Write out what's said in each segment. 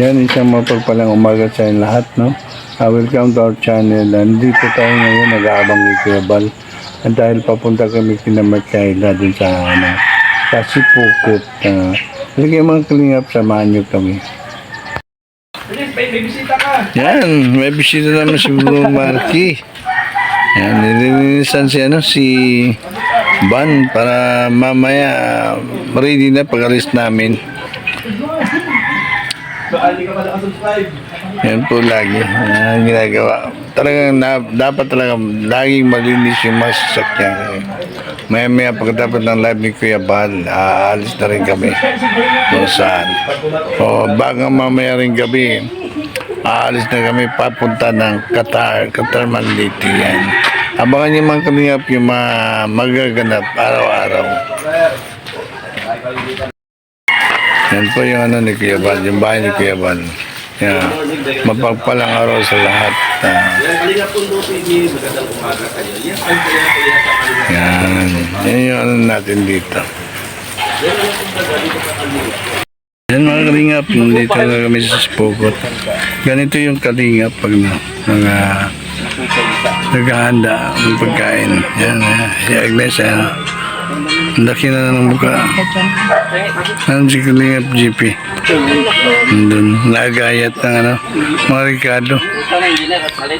Yan, isang mapagpalang umaga sa inyo lahat, no? Uh, welcome to our channel. Nandito tayo ngayon, nag-aabang ni Kuya Bal. At dahil papunta kami kina Markayla dun sa, ano, sa Sipukot. Uh, Halika mga kalingap, samahan niyo kami. Yan, may bisita naman si Bro Marky. Yan, nililinisan si ano, si Ban para mamaya ready na pag-alis namin. Yan po lagi. Ang ginagawa. Talagang na, dapat talaga laging malinis yung mga sasakyan. Maya maya pagkatapos ng live ni Kuya Bal, aalis na rin kami kung saan. O baga mamaya rin gabi, aalis na kami papunta ng Qatar, Qatar Manliti yan. Abangan niyo mga kalingap yung mga magaganap araw-araw. Yan po yung ano ni Kuya Bal, yung bahay ni Kuya Bal. Yan. Mapagpalang araw sa lahat. Ah, yan. Yan yung ano natin dito. Yan mga kalingap, nandito na kami sa Spokot. Ganito yung kalingap pag na, mga naghahanda ng pagkain. Yan, yan. si Agnes, yan. Ang laki na ng mukha. Ano si Kalingap GP? Doon, nagayat ng ano, mga Ricardo.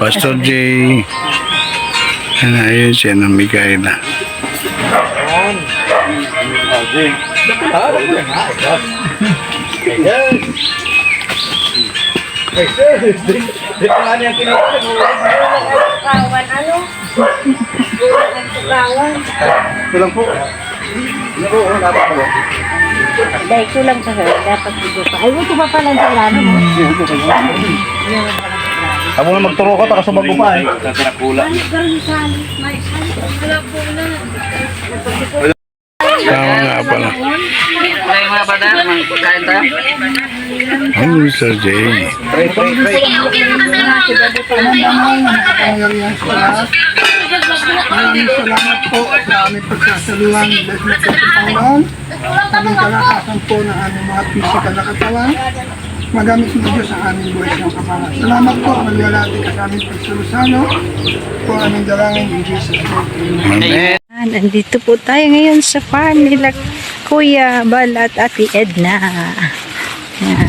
Pastor J. Ano, ayun siya, no, Mikaela. Kawan ano? Ang kawan. Kulang po. Ito, oh, dapat po. Dahil kulang sa sir, dapat dito pa. Ay, ito pa pala sa lano mo. Ako na magturo ko, taka sumag ko pa eh. Tama nga pala. Kaya mga bata, magkain tayo. Ano Mr. J? Pray, pray, pray. Maraming salamat po sa aming pagsasaluhan ng na Panginoon. Aming kalakasan po ng aming mga physical na katawan. Magamit ng Diyos ang aming buhay sa kapala. Salamat po, maglalati ka sa aming pagsalusano. Po aming dalangin in Jesus' name. Amen. Ah, Nandito po tayo ngayon sa farm nila Kuya Bal at Ate Edna. Yan.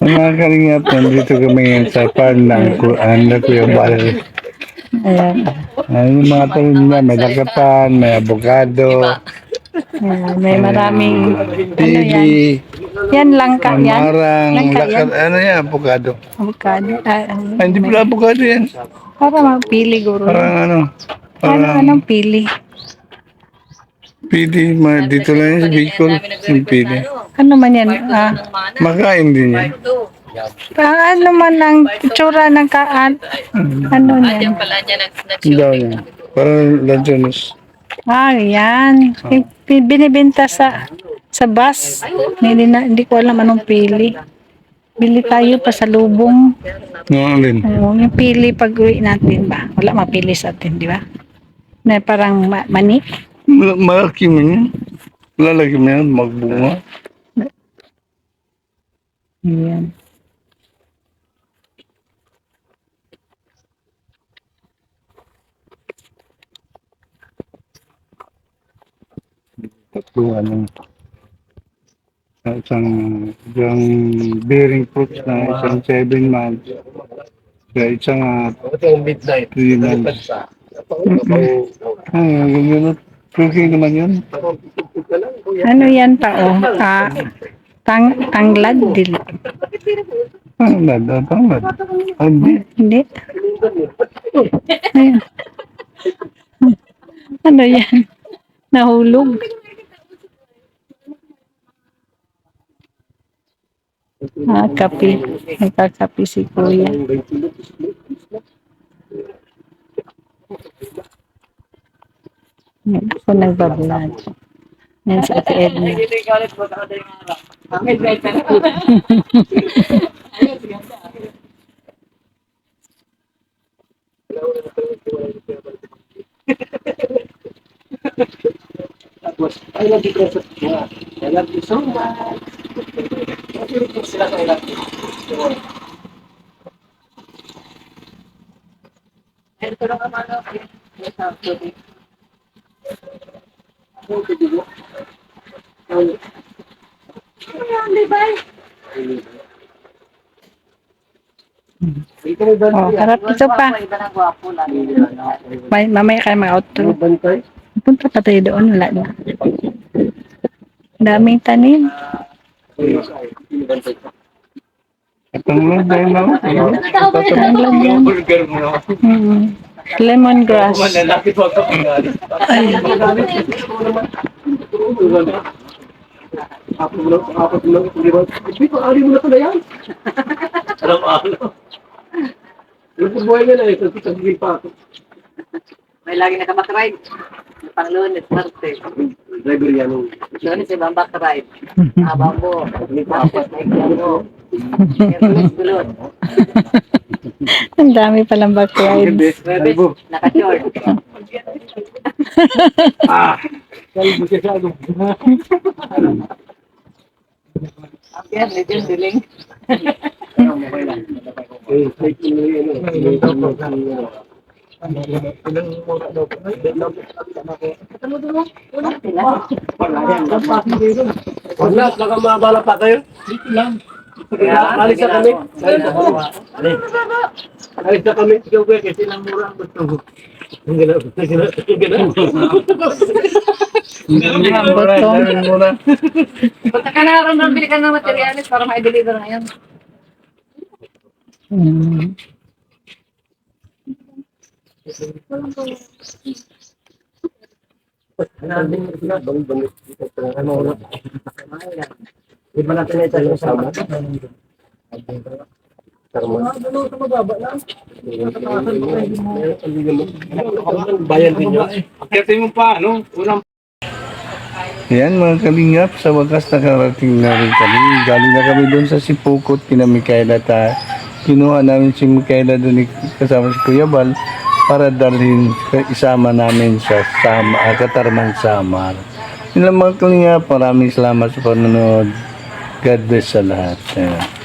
mga kalingap, nandito kami ngayon sa farm ng Quran na Kuya Bal. Ayan. Ano yung mga tanim niya, may lakatan, may avocado, Ayan. May maraming, ano yan, langka yan. marang, Langka yan. lakat, ano yan, avocado. Avocado. Ah, ah, Ay, hindi pala avocado yan. para mapili, guro. Parang ano, Ano, parang anong pili? Pili, ma, dito lang yan sa Bicol, yung pili. Ano man yan? Ah, Makain din yan. ah, ano man ang itsura ng kaan? Ano yan? Ang daw yan. Parang lanchones. Ah, yan. Yung pi- Binibenta sa sa bus. Hindi, na, hindi ko alam anong pili. Bili tayo pa sa lubong. Mga alin. Oo, yung pili pag uwi natin ba? Wala mapili sa atin, di ba? Na parang ma- mani. Mal- Malaki man yan. Lalaki man yan, magbunga. Yan. Tatlo, ano, isang, isang bearing fruits na isang 7 months. Kaya isang uh, midnight. 3 months. Ah, ganyan na. Cruising naman yun. Ano yan pa o? Oh? Ta tang tanglad dili. Tanglad, oh, tanglad. Ah, hindi. Hindi. Ayun. Ano yan? Nahulog. Ah, kape. Nagkakape si Kuya. Yan, Ako nagbablog. Yan si Ate Edna. I love you, Joseph. Yeah. I love you so much. Sila sa ilang. Ito lang naman ako. Yes, actually. Oh, harap ito pa. May, mamaya kayo mag-outro. Bantay. Punta pa tayo doon. Wala na. Daming tanim. Itong lang tayo na. Ang lang yan. Mm. Lemongrass. Malalaki po ako ang galing. Apat mo lang, apat mo lang, di ba? Hindi ko, ari mo na pala yan. Alam mo, ano? Yung buhay nila eh, kasi sagigil pa ako. May lagi nakabakride. Pang lunes, martes. Driver yan. Lunes, ibang bakride. Abang mo. Martes, may mo. Merkulis, gulot. Ang dami palang backrides. Webes, naka-short. Ah! Kalbo siya siya. Ang mo yun. eh. Wala, baka mabala pa kayo. Dito lang. Alis na kami. Alis na kami. Ikaw ba, kasi lang mura ang gusto mo. Ang gana, ang gana, ang gana. Botong. Punta ka na rin, bili ka ng materialis para ma-deliver ngayon. Mm. Iba natin na ito yung sama. Bayan din yun. Akitin mo pa, no? Unang Yan mga kalingap, sa wakas nakarating na rin kami. Galing na kami doon sa Sipukot, kina Mikaela ta. Kinuha namin si Mikaela doon kasama si Kuya Bal para dalhin isama namin sa sama, ah, Katarman Samar. Yun lang mga kalingap, maraming salamat sa panonood. गद्दे चलाते हैं।